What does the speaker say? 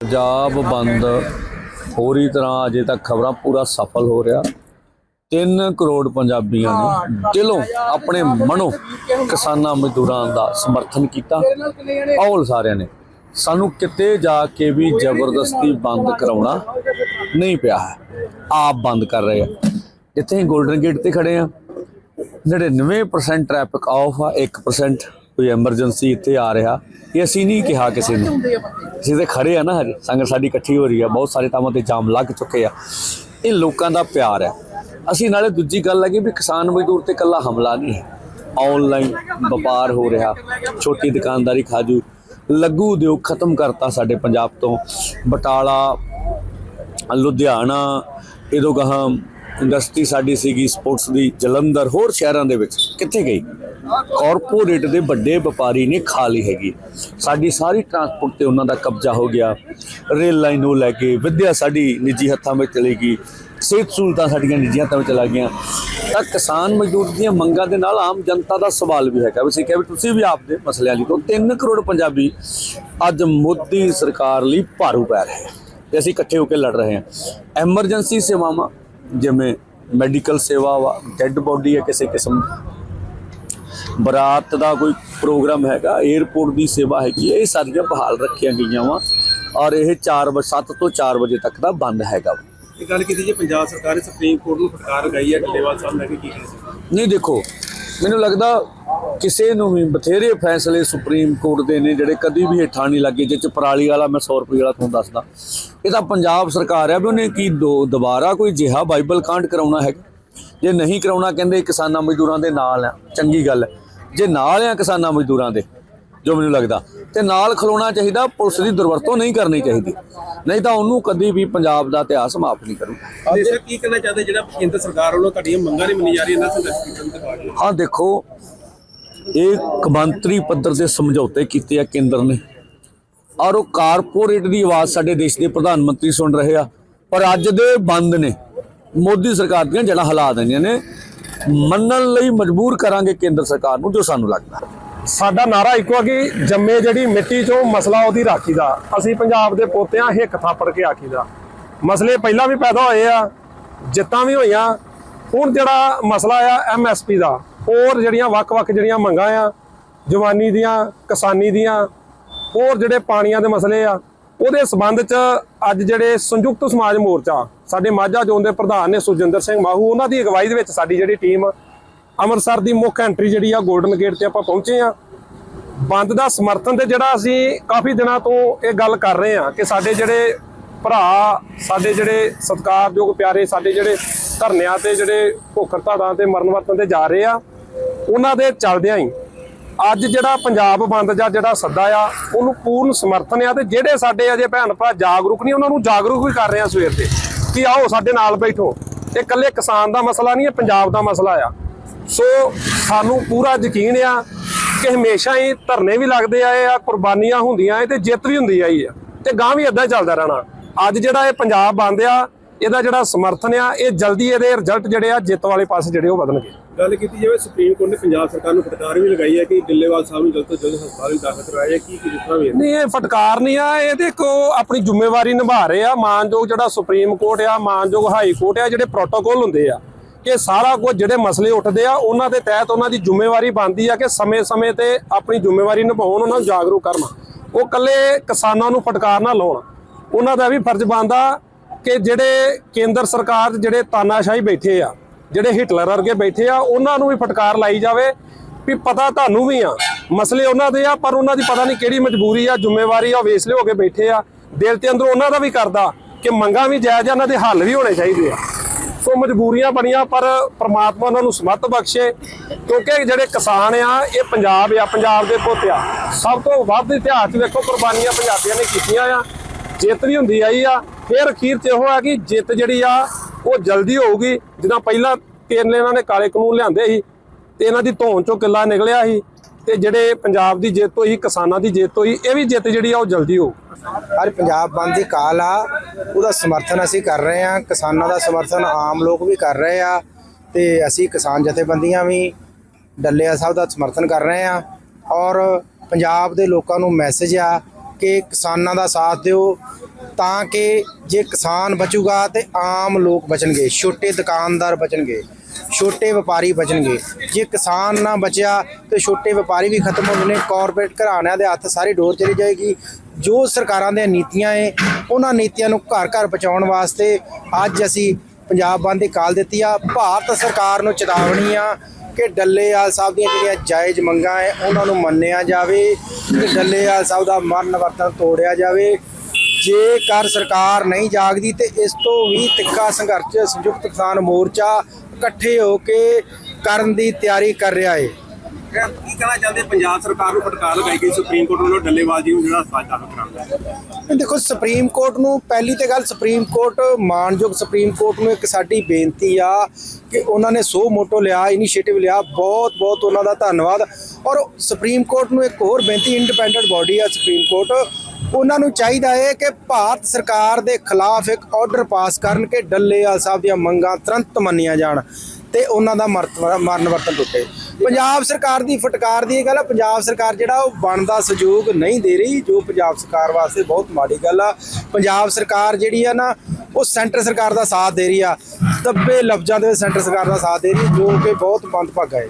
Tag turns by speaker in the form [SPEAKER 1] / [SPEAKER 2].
[SPEAKER 1] ਪੰਜਾਬ ਬੰਦ। ਹੋਰੀ ਤਰ੍ਹਾਂ ਅਜੇ ਤੱਕ ਖਬਰਾਂ ਪੂਰਾ ਸਫਲ ਹੋ ਰਿਹਾ। 3 ਕਰੋੜ ਪੰਜਾਬੀਆਂ ਨੇ ਦਿਲੋਂ ਆਪਣੇ ਮਨੋਂ ਕਿਸਾਨਾਂ ਮਜ਼ਦੂਰਾਂ ਦਾ ਸਮਰਥਨ ਕੀਤਾ। ਔਲ ਸਾਰਿਆਂ ਨੇ। ਸਾਨੂੰ ਕਿਤੇ ਜਾ ਕੇ ਵੀ ਜ਼ਬਰਦਸਤੀ ਬੰਦ ਕਰਾਉਣਾ ਨਹੀਂ ਪਿਆ ਹੈ। ਆਪ ਬੰਦ ਕਰ ਰਹੇ ਆ। ਇੱਥੇ ਗੋਲਡਨ ਗੇਟ ਤੇ ਖੜੇ ਆ। 99% ਟ੍ਰੈਫਿਕ ਆਫ ਆ 1% ਕੋਈ ਐਮਰਜੈਂਸੀ ਇੱਥੇ ਆ ਰਿਹਾ, ਇਹ ਅਸੀਂ ਨਹੀਂ ਕਿਹਾ ਕਿਸੇ ਨੂੰ। ਅਸੀਂ ਤੇ ਖੜੇ ਆ ਨਾ ਹਜੇ, ਸੰਗਤ ਸਾਡੀ ਇਕੱਠੀ ਹੋ ਰਹੀ ਆ, ਬਹੁਤ ਸਾਰੇ ਥਾਵਾਂ ਤੇ ਜਾਮ ਲੱਗ ਚੁੱਕੇ ਆ। ਇਹ ਲੋਕਾਂ ਦਾ ਪਿਆਰ ਹੈ। ਅਸੀਂ ਨਾਲੇ ਦੂਜੀ ਗੱਲ ਹੈ ਕਿ ਵੀ ਕਿਸਾਨ ਮਜ਼ਦੂਰ ਤੇ ਇਕੱਲਾ ਹਮਲਾ ਨਹੀਂ ਹੈ। ਆਨਲਾਈਨ ਵਪਾਰ ਹੋ ਰਿਹਾ, ਛੋਟੀ ਦੁਕਾਨਦਾਰੀ ਖਾਜੂ ਲੱਗੂ ਉਦਯੋਗ ਖਤਮ ਕਰਤਾ ਸਾਡੇ ਪੰਜਾਬ ਤੋਂ। ਬਟਾਲਾ, ਲੁਧਿਆਣਾ ਇਦੋਂ ਗਾਹਾਂ ਇੰਡਸਟਰੀ ਸਾਡੀ ਸੀਗੀ, ਸਪੋਰਟਸ ਦੀ, ਜਲੰਧਰ, ਹੋਰ ਸ਼ਹਿਰਾਂ ਦੇ ਵਿੱਚ। ਕਿੱਥੇ ਗਈ? ਕਾਰਪੋਰੇਟ ਦੇ ਵੱਡੇ ਵਪਾਰੀ ਨੇ ਖਾ ਲਈ ਹੈਗੀ। ਸਾਡੀ ਸਾਰੀ ਟਰਾਂਸਪੋਰਟ ਤੇ ਉਹਨਾਂ ਦਾ ਕਬਜ਼ਾ ਹੋ ਗਿਆ। ਰੇਲ ਲਾਈਨ ਉਹ ਲੈ ਕੇ ਵਿਦਿਆ ਸਾਡੀ ਨਿੱਜੀ ਹੱਥਾਂ ਵਿੱਚ ਚਲੀ ਗਈ। ਸਿਹਤ ਸਹੂਲਤਾਂ ਸਾਡੀਆਂ ਨਿੱਜੀ ਹੱਥਾਂ ਵਿੱਚ ਚਲਾ ਗਈਆਂ। ਤਾਂ ਕਿਸਾਨ ਮਜ਼ਦੂਰ ਦੀਆਂ ਮੰਗਾਂ ਦੇ ਨਾਲ ਆਮ ਜਨਤਾ ਦਾ ਸਵਾਲ ਵੀ ਹੈਗਾ। ਵੀ ਅਸੀਂ ਕਿਹਾ ਵੀ ਤੁਸੀਂ ਵੀ ਆਪਦੇ ਮਸਲਿਆਂ ਲਈ ਤੋਂ 3 ਕਰੋੜ ਪੰਜਾਬੀ ਅੱਜ ਮੋਦੀ ਸਰਕਾਰ ਲਈ ਭਾਰੂ ਪੈ ਰਹੇ ਆ ਤੇ ਅਸੀਂ ਇਕੱਠੇ ਹੋ ਕੇ ਲੜ ਰਹੇ ਹਾਂ। ਐਮਰਜੈਂਸੀ ਸੇਵਾਵਾਂ, ਜਿਵੇਂ ਮੈਡੀਕਲ ਸੇਵਾ ਵਾ, ਡੈੱਡ ਬੋਡੀ ਹੈ ਕਿਸੇ ਕਿਸਮ ਬਰਾਤ ਦਾ ਕੋਈ ਪ੍ਰੋਗਰਾਮ ਹੈਗਾ 에어ਪੋਰਟ ਦੀ ਸੇਵਾ ਹੈਗੀ ਇਹ ਸਾਰੀਆਂ ਬਹਾਲ ਰੱਖੀਆਂ ਗਈਆਂ ਵਾ ਔਰ ਇਹ 4 ਵਜੇ 7 ਤੋਂ 4 ਵਜੇ ਤੱਕ ਦਾ ਬੰਦ ਹੈਗਾ।
[SPEAKER 2] ਇਹ ਗੱਲ ਕੀਤੀ ਜੇ ਪੰਜਾਬ ਸਰਕਾਰ ਨੇ ਸੁਪਰੀਮ ਕੋਰਟ ਨੂੰ ਫਟਕਾਰ ਲਗਾਈ ਹੈ ਢਿੱਲੇਵਾਲ ਸਾਹਿਬ ਨੇ ਕੀ ਕੀਤਾ
[SPEAKER 1] ਨਹੀਂ ਦੇਖੋ ਮੈਨੂੰ ਲੱਗਦਾ ਕਿਸੇ ਨੂੰ ਵੀ ਬਥੇਰੇ ਫੈਸਲੇ ਸੁਪਰੀਮ ਕੋਰਟ ਦੇ ਨੇ ਜਿਹੜੇ ਕਦੀ ਵੀ ਹੇਠਾਂ ਨਹੀਂ ਲੱਗੇ ਜਿਹ ਚ ਪਰਾਲੀ ਵਾਲਾ ਮੈਂ 100 ਰੁਪਏ ਵਾਲਾ ਤੁਹਾਨੂੰ ਦੱਸਦਾ। ਇਹ ਤਾਂ ਪੰਜਾਬ ਸਰਕਾਰ ਹੈ ਵੀ ਉਹਨੇ ਕੀ ਦੋ ਦੁਬਾਰਾ ਕੋਈ ਜਿਹਾ ਬਾਈਬਲ ਕਾਂਡ ਕਰਾਉਣਾ ਹੈ ਜੇ ਨਹੀਂ ਕਰਾਉਣਾ ਕਹਿੰਦੇ ਕਿਸਾਨਾਂ ਮਜ਼ਦੂਰਾਂ ਦੇ ਨਾਲ ਆ ਚੰਗੀ ਗੱਲ ਹੈ। ਜੇ ਨਾਲ ਆ ਕਿਸਾਨਾਂ ਮਜ਼ਦੂਰਾਂ ਦੇ ਜੋ ਮੈਨੂੰ ਲੱਗਦਾ ਤੇ ਨਾਲ ਖਲੋਣਾ ਚਾਹੀਦਾ ਪੁਲਿਸ ਦੀ ਦੁਰਵਰਤੋਂ ਨਹੀਂ ਕਰਨੀ ਚਾਹੀਦੀ। ਨਹੀਂ ਤਾਂ ਉਹਨੂੰ ਕਦੀ ਵੀ ਪੰਜਾਬ ਦਾ ਇਤਿਹਾਸ ਮਾਫ ਨਹੀਂ ਕਰੂ
[SPEAKER 2] ਤੇ ਸਰ ਕੀ ਕਹਿਣਾ ਚਾਹਦੇ ਜਿਹੜਾ ਕੇਂਦਰ ਸਰਕਾਰ ਵੱਲੋਂ ਤੁਹਾਡੀਆਂ ਮੰਗਾਂ ਨਹੀਂ ਮੰਨੀ ਜਾ ਰਹੀਆਂ ਇਹਨਾਂ ਸੰਘਰਸ਼ ਕਰਨ ਦੇ ਬਾਅਦ?
[SPEAKER 1] ਹਾਂ ਦੇਖੋ ਇਹ ਕਮਾਂਤਰੀ ਪੱਧਰ ਦੇ ਸਮਝੌਤੇ ਕੀਤੇ ਆ ਕੇਂਦਰ ਨੇ। ਔਰ ਉਹ ਕਾਰਪੋਰੇਟ ਦੀ ਆਵਾਜ਼ ਸਾਡੇ ਦੇਸ਼ ਦੇ ਪ੍ਰਧਾਨ ਮੰਤਰੀ ਸੁਣ ਰਹੇ ਆ। ਪਰ ਅੱਜ ਦੇ ਬੰਦ ਨੇ ਮੋਦੀ ਸਰਕਾਰ ਦੀਆਂ ਜੜ੍ਹਾਂ ਹਿਲਾ ਦਿੰਦੀਆਂ ਨੇ। ਮੰਨਣ ਲਈ ਮਜਬੂਰ ਕਰਾਂਗੇ ਕੇਂਦਰ ਸਰਕਾਰ ਨੂੰ ਜੋ ਸਾਨੂੰ ਲੱਗਦਾ।
[SPEAKER 3] ਸਾਡਾ ਨਾਰਾ ਇੱਕੋ ਆ ਕਿ ਜੰਮੇ ਜਿਹੜੀ ਮਿੱਟੀ ਚੋਂ ਮਸਲਾ ਉਹਦੀ ਰਾਖੀ ਦਾ। ਅਸੀਂ ਪੰਜਾਬ ਦੇ ਪੋਤਿਆਂ ਹਿੱਕ ਥਾਪੜ ਕੇ ਆਖੀ ਦਾ। ਮਸਲੇ ਪਹਿਲਾਂ ਵੀ ਪੈਦਾ ਹੋਏ ਆ, ਜਿੱਤਾਂ ਵੀ ਹੋਈਆਂ, ਹੁਣ ਜਿਹੜਾ ਮਸਲਾ ਆ ਐਮਐਸਪੀ ਦਾ, ਹੋਰ ਜਿਹੜੀਆਂ ਵੱਖ-ਵੱਖ ਜਿਹੜੀਆਂ ਮੰਗਾਂ ਆ, ਜਵਾਨੀ ਦੀਆਂ, ਕਿਸਾਨੀ ਦੀਆਂ, ਹੋਰ ਜਿਹੜੇ ਪਾਣੀਆਂ ਦੇ ਮਸਲੇ ਆ ਉਹਦੇ ਸਬੰਧ ਚ ਅੱਜ ਜਿਹੜੇ ਸੰਯੁਕਤ ਸਮਾਜ ਮੋਰਚਾ, ਸਾਡੇ ਮਾਝਾ ਜ਼ੋਨ ਦੇ ਪ੍ਰਧਾਨ ਨੇ ਸੁਜਿੰਦਰ ਸਿੰਘ ਮਾਹੂ, ਉਹਨਾਂ ਦੀ ਅਗਵਾਈ ਦੇ ਵਿੱਚ ਸਾਡੀ ਜਿਹੜੀ ਟੀਮ ਅੰਮ੍ਰਿਤਸਰ ਦੀ ਮੁੱਖ ਐਂਟਰੀ ਜਿਹੜੀ ਆ 골ਡਨ ਗੇਟ ਤੇ ਆਪਾਂ ਪਹੁੰਚੇ ਆ। ਬੰਦ ਦਾ ਸਮਰਥਨ ਤੇ ਜਿਹੜਾ ਅਸੀਂ ਕਾਫੀ ਦਿਨਾਂ ਤੋਂ ਇਹ ਗੱਲ ਕਰ ਰਹੇ ਆ ਕਿ ਸਾਡੇ ਜਿਹੜੇ ਭਰਾ, ਸਾਡੇ ਜਿਹੜੇ ਸਤਿਕਾਰਯੋਗ ਪਿਆਰੇ, ਸਾਡੇ ਜਿਹੜੇ ਧਰਨਿਆਂ ਤੇ ਜਿਹੜੇ ਭੁੱਖ ਹੜਤਾਲਾਂ ਤੇ ਮਰਨ ਵਰਤਨ ਤੇ ਜਾ ਰਹੇ ਆ, ਉਹਨਾਂ ਦੇ ਚੱਲਦਿਆਂ ਹੀ ਅੱਜ ਜਿਹੜਾ ਪੰਜਾਬ ਬੰਦ ਜਾਂ ਜਿਹੜਾ ਸੱਦਾ ਆ, ਉਹਨੂੰ ਪੂਰਨ ਸਮਰਥਨ ਆ ਤੇ ਜਿਹੜੇ ਸਾਡੇ ਅਜੇ ਭੈਣ ਭਰਾ ਜਾਗਰੂਕ ਨਹੀਂ, ਉਹਨਾਂ ਨੂੰ ਜਾਗਰੂਕ ਵੀ ਕਰ ਰਹੇ ਆ ਸਵੇਰ ਤੇ ਕਿ ਆਓ ਸਾਡੇ ਨਾਲ ਬੈਠੋ। ਇਹ ਇਕੱਲੇ ਕਿਸਾਨ ਦਾ ਮਸਲਾ ਨਹੀਂ, ਇਹ ਪੰਜਾਬ ਦਾ ਮਸਲਾ ਆ। ਸੋ ਸਾਨੂੰ ਪੂਰਾ ਯਕੀਨ ਆ ਕਿ ਹਮੇਸ਼ਾ ਹੀ ਧਰਨੇ ਵੀ ਲੱਗਦੇ ਆਏ ਆ, ਕੁਰਬਾਨੀਆਂ ਹੁੰਦੀਆਂ ਏ ਤੇ ਜਿੱਤ ਵੀ ਹੁੰਦੀ ਆਈ ਆ। ਤੇ ਗਾਂ ਵੀ ਇਦਾਂ ਚੱਲਦਾ ਰਹਿਣਾ। ਅੱਜ ਜਿਹੜਾ ਇਹ ਪੰਜਾਬ ਬੰਦ ਆ ਇਹਦਾ ਜਿਹੜਾ ਸਮਰਥਨ ਆ ਇਹ ਜਲਦੀ ਇਹਦੇ ਰਿਜ਼ਲਟ ਜਿਹੜੇ ਆ ਜਿੱਤ ਵਾਲੇ ਪਾਸੇ ਜਿਹੜੇ ਉਹ ਵਧਣਗੇ।
[SPEAKER 2] ਗੱਲ ਕੀਤੀ ਜਾਵੇ ਸੁਪਰੀਮ ਕੋਰਟ ਨੇ ਪੰਜਾਬ ਸਰਕਾਰ ਨੂੰ ਫਟਕਾਰ ਵੀ ਲਗਾਈ ਹੈ ਕਿ ਢਿੱਲੇਵਾਲ ਸਾਹਿਬ ਨੂੰ ਜਲਦ ਤੋਂ ਜਲਦ ਹਸਪਤਾਲ ਵਿੱਚ ਦਾਖਲ ਕਰਵਾਇਆ ਜਾਏ। ਕੀ ਕੀ ਜਿਤਨਾ ਵੀ
[SPEAKER 3] ਨਹੀਂ ਇਹ ਫਟਕਾਰ ਨਹੀਂ ਆ ਇਹ ਕੋ ਆਪਣੀ ਜ਼ਿੰਮੇਵਾਰੀ ਨਿਭਾ ਰਹੇ ਆ। ਮਾਨਯੋਗ ਜਿਹੜਾ ਸੁਪਰੀਮ ਕੋਰਟ ਆ ਮਾਨਯੋਗ ਹਾਈ ਕੋਰਟ ਆ ਜਿਹੜੇ ਪ੍ਰੋਟੋਕੋਲ ਹੁੰਦੇ ਆ ਕਿ ਸਾਰਾ ਕੁਝ ਜਿਹੜੇ ਮਸਲੇ ਉੱਠਦੇ ਆ ਉਹਨਾਂ ਦੇ ਤਹਿਤ ਉਹਨਾਂ ਦੀ ਜ਼ਿੰਮੇਵਾਰੀ ਬਣਦੀ ਆ ਕਿ ਸਮੇਂ-ਸਮੇਂ ਤੇ ਆਪਣੀ ਜ਼ਿੰਮੇਵਾਰੀ ਨਿਭਾਉਣ ਉਹਨਾਂ ਨੂੰ ਜਾਗਰੂਕ ਕਰਨ। ਉਹ ਕੱਲੇ ਕਿਸਾਨਾਂ ਨੂੰ ਫਟਕਾਰ ਨਾ ਲਾਉਣ। ਉਹਨਾਂ ਦਾ ਵੀ ਫਰਜ਼ ਬਣਦਾ ਕਿ ਜਿਹੜੇ ਕੇਂਦਰ ਸਰਕਾਰ 'ਚ ਜਿਹੜੇ ਤਾਨਾਸ਼ਾਹੀ ਬੈਠੇ ਆ, ਜਿਹੜੇ ਹਿਟਲਰ ਵਰਗੇ ਬੈਠੇ ਆ, ਉਹਨਾਂ ਨੂੰ ਵੀ ਫਟਕਾਰ ਲਾਈ ਜਾਵੇ ਵੀ ਪਤਾ ਤੁਹਾਨੂੰ ਵੀ ਆ। ਮਸਲੇ ਉਹਨਾਂ ਦੇ ਆ, ਪਰ ਉਹਨਾਂ ਦੀ ਪਤਾ ਨਹੀਂ ਕਿਹੜੀ ਮਜਬੂਰੀ ਆ, ਜ਼ਿੰਮੇਵਾਰੀ ਆ ਵੇਸਲੇ ਹੋ ਕੇ ਬੈਠੇ ਆ। ਦਿਲ ਤੇ ਅੰਦਰੋਂ ਉਹਨਾਂ ਦਾ ਵੀ ਕਰਦਾ ਕਿ ਮੰਗਾਂ ਵੀ ਜਾਇਜ਼ ਆ, ਉਹਨਾਂ ਦੇ ਹੱਲ ਵੀ ਹੋਣੇ ਚਾਹੀਦੇ ਆ। ਸੋ ਮਜਬੂਰੀਆਂ ਬਣੀਆਂ, ਪਰ ਪ੍ਰਮਾਤਮਾ ਉਹਨਾਂ ਨੂੰ ਸਮੱਤ ਬਖਸ਼ੇ, ਕਿਉਂਕਿ ਜਿਹੜੇ ਕਿਸਾਨ ਆ, ਇਹ ਪੰਜਾਬ ਆ, ਪੰਜਾਬ ਦੇ ਪੁੱਤ ਆ। ਸਭ ਤੋਂ ਵੱਧ ਇਤਿਹਾਸ 'ਚ ਵੇਖੋ, ਕੁਰਬਾਨੀਆਂ ਪੰਜਾਬੀਆਂ ਨੇ ਕੀਤੀਆਂ ਆ। ਜਿੱਤ ਵੀ ਹੁੰਦੀ ਆਈ ਆ ਫਿਰ ਅਖੀਰ 'ਚ ਇਹੋ ਆ ਕਿ ਜਿੱਤ ਜਿਹੜੀ ਆ, ਉਹ ਜਲਦੀ ਹੋਊਗੀ। ਜਿੱਦਾਂ ਪਹਿਲਾਂ ਤਿੰਨ ਇਹਨਾਂ ਨੇ ਕਾਲੇ ਕਾਨੂੰਨ ਲਿਆਂਦੇ ਸੀ, ਤੇ ਇਹਨਾਂ ਦੀ ਧੌਣ ਚੋਂ ਕਿੱਲਾ ਨਿਕਲਿਆ ਸੀ, ਤੇ ਜਿਹੜੇ ਪੰਜਾਬ ਦੀ ਜਿੱਤ ਹੋਈ, ਕਿਸਾਨਾਂ ਦੀ ਜਿੱਤ ਹੋਈ, ਇਹ ਵੀ ਜਿੱਤ ਜਿਹੜੀ ਆ, ਉਹ ਜਲਦੀ ਹੋਊ।
[SPEAKER 4] ਅੱਜ ਪੰਜਾਬ ਬੰਦ ਦੀ ਕਾਲ ਆ, ਉਹਦਾ ਸਮਰਥਨ ਅਸੀਂ ਕਰ ਰਹੇ ਆ ਕਿਸਾਨਾਂ ਦਾ ਸਮਰਥਨ ਆਮ ਲੋਕ ਵੀ ਕਰ ਰਹੇ ਆ, ਤੇ ਅਸੀਂ ਕਿਸਾਨ ਜਥੇਬੰਦੀਆਂ ਵੀ ਡੱਲਿਆ ਸਾਹਿਬ ਦਾ ਸਮਰਥਨ ਕਰ ਰਹੇ ਆ ਔਰ ਪੰਜਾਬ ਦੇ ਲੋਕਾਂ ਨੂੰ ਮੈਸੇਜ ਆ ਕਿ ਕਿਸਾਨਾਂ ਦਾ ਸਾਥ ਦਿਓ ਤਾਂ ਕਿ ਜੇ ਕਿਸਾਨ ਬਚੂਗਾ ਤੇ ਆਮ ਲੋਕ ਬਚਣਗੇ, ਛੋਟੇ ਦੁਕਾਨਦਾਰ ਬਚਣਗੇ, ਛੋਟੇ ਵਪਾਰੀ ਬਚਣਗੇ। ਜੇ ਕਿਸਾਨ ਨਾ ਬਚਿਆ ਤੇ ਛੋਟੇ ਵਪਾਰੀ ਵੀ ਖਤਮ ਹੋ ਜਾਣੇ ਕਾਰਪੋਰੇਟ ਘਰਾਣਿਆਂ ਦੇ ਹੱਥ ਸਾਰੀ ਡੋਰ ਚਲੀ ਜਾਏਗੀ। ਜੋ ਸਰਕਾਰਾਂ ਦੀਆਂ ਨੀਤੀਆਂ ਏ, ਉਹਨਾਂ ਨੀਤੀਆਂ ਨੂੰ ਘਰ ਘਰ ਪਹੁੰਚਾਉਣ ਵਾਸਤੇ ਅੱਜ ਅਸੀਂ ਪੰਜਾਬ ਬੰਦ ਦੀ ਕਾਲ ਦਿੱਤੀ ਆ। ਭਾਰਤ ਸਰਕਾਰ ਨੂੰ ਚੇਤਾਵਨੀ ਆ ਕਿ ਡੱਲੇਵਾਲ ਸਾਹਿਬ ਦੀਆਂ ਜਿਹੜੀਆਂ ਜਾਇਜ਼ ਮੰਗਾਂ ਹੈ ਉਹਨਾਂ ਨੂੰ ਮੰਨਿਆ ਜਾਵੇ ਤੇ ਡੱਲੇਵਾਲ ਸਾਹਿਬ ਦਾ ਮਰਨ ਵਰਤਨ ਤੋੜਿਆ ਜਾਵੇ। ਜੇਕਰ ਸਰਕਾਰ ਨਹੀਂ ਜਾਗਦੀ ਤੇ ਇਸ ਤੋਂ ਵੀ ਤਿੱਖਾ ਸੰਘਰਸ਼ ਸੰਯੁਕਤ ਕਿਸਾਨ ਮੋਰਚਾ ਇਕੱਠੇ ਹੋ ਕੇ ਕਰਨ ਦੀ ਤਿਆਰੀ ਕਰ ਰਿਹਾ ਹੈ।
[SPEAKER 2] ਕੀ ਕਹਿਣਾ ਚਾਹੁੰਦੇ? ਪੰਜਾਬ ਸਰਕਾਰ ਨੂੰ ਫਟਕਾਰ ਲਗਾਈ ਗਈ ਸੁਪਰੀਮ ਕੋਰਟ ਵੱਲੋਂ ਡੱਲੇਵਾਲ ਜੀ ਨੂੰ ਜਿਹੜਾ ਹਸਪਤਾਲ
[SPEAKER 4] ਦੇਖੋ ਸੁਪਰੀਮ ਕੋਰਟ ਨੂੰ ਪਹਿਲੀ ਤੇ ਗੱਲ ਸੁਪਰੀਮ ਕੋਰਟ ਮਾਨਯੋਗ ਸੁਪਰੀਮ ਕੋਰਟ ਨੂੰ ਇੱਕ ਸਾਡੀ ਬੇਨਤੀ ਆ ਕਿ ਉਹਨਾਂ ਨੇ ਸੋ ਮੋਟੋ ਲਿਆ ਇਨੀਸ਼ੀਏਟਿਵ ਲਿਆ ਬਹੁਤ ਬਹੁਤ ਉਹਨਾਂ ਦਾ ਧੰਨਵਾਦ। ਔਰ ਸੁਪਰੀਮ ਕੋਰਟ ਨੂੰ ਇੱਕ ਹੋਰ ਬੇਨਤੀ ਇੰਡੀਪੈਂਡੈਂਟ ਬਾਡੀ ਆ ਸੁਪਰੀਮ ਕੋਰਟ ਉਹਨਾਂ ਨੂੰ ਚਾਹੀਦਾ ਹੈ ਕਿ ਭਾਰਤ ਸਰਕਾਰ ਦੇ ਖਿਲਾਫ ਇੱਕ ਆਰਡਰ ਪਾਸ ਕਰਨ ਕਿ ਡੱਲੇਵਾਲ ਸਾਹਿਬ ਦੀਆਂ ਮੰਗਾਂ ਤੁਰੰਤ ਮੰਨੀਆਂ ਜਾਣ ਤੇ ਉਹਨਾਂ ਦਾ ਮਰਤ- ਮਰਨ ਵਰਤਨ ਟੁੱਟੇ। ਪੰਜਾਬ ਸਰਕਾਰ ਦੀ ਫਟਕਾਰ ਦੀ ਇਹ ਗੱਲ ਆ, ਪੰਜਾਬ ਸਰਕਾਰ ਜਿਹੜਾ ਉਹ ਬਣਦਾ ਸਹਿਯੋਗ ਨਹੀਂ ਦੇ ਰਹੀ, ਜੋ ਪੰਜਾਬ ਸਰਕਾਰ ਵਾਸਤੇ ਬਹੁਤ ਮਾੜੀ ਗੱਲ ਆ। ਪੰਜਾਬ ਸਰਕਾਰ ਜਿਹੜੀ ਆ ਨਾ, ਉਹ ਸੈਂਟਰ ਸਰਕਾਰ ਦਾ ਸਾਥ ਦੇ ਰਹੀ ਆ, ਦੱਬੇ ਲਫ਼ਜ਼ਾਂ ਦੇ ਸੈਂਟਰ ਸਰਕਾਰ ਦਾ ਸਾਥ ਦੇ ਰਹੀ, ਜੋ ਕਿ ਬਹੁਤ ਮੰਦਭਾਗਾ ਹੈ।